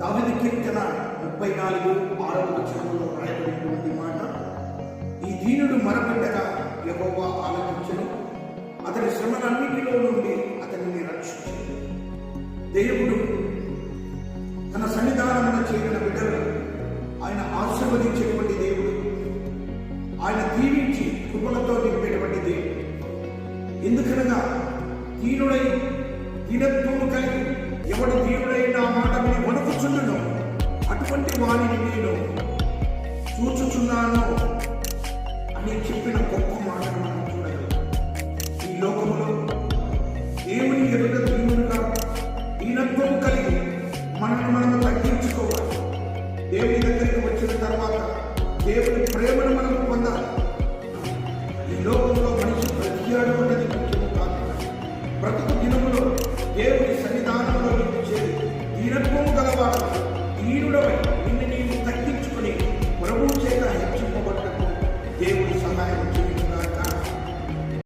దావిది కీర్తన ముప్పై నాలుగు ఆరవ వచనంలో రాయబడినటువంటి మాట ఈ దీనుడు మరపెట్టగా యహోవా ఆలోచించను అతని శ్రమలన్నిటిలో నుండి అతనిని రక్షించను. దేవుడు తన సన్నిధానంలో చేరిన బిడ్డలు ఆయన ఆశీర్వదించేటువంటి దేవుడు. ఆయన దీవించి కృపలతో నింపేటువంటి దేవుడు. ఎందుకనగా దీనుడై దీనత్వము కలిగి ఎవడు దీనుడై మాట పనిని నేను చూచుచున్నాను అని చెప్పిన గొప్ప మాటను మనం చూడగలం. ఈ లోకంలో దేవుని ఎదుట దీనుడుగా దీనత్వం కలిగి మనల్ని మనం తగ్గించుకోవాలి. దేవుని దగ్గరికి వచ్చిన తర్వాత దేవుని ప్రేమను మనం పొందాలి. ఈ లోకంలో మనిషి ప్రతియాడుకున్నది ముఖ్యం కాదు. బ్రతుకు దినములో దేవుని సన్నిధానంలో చేరి దీనత్వం గలవాడు దీనుడమైన right.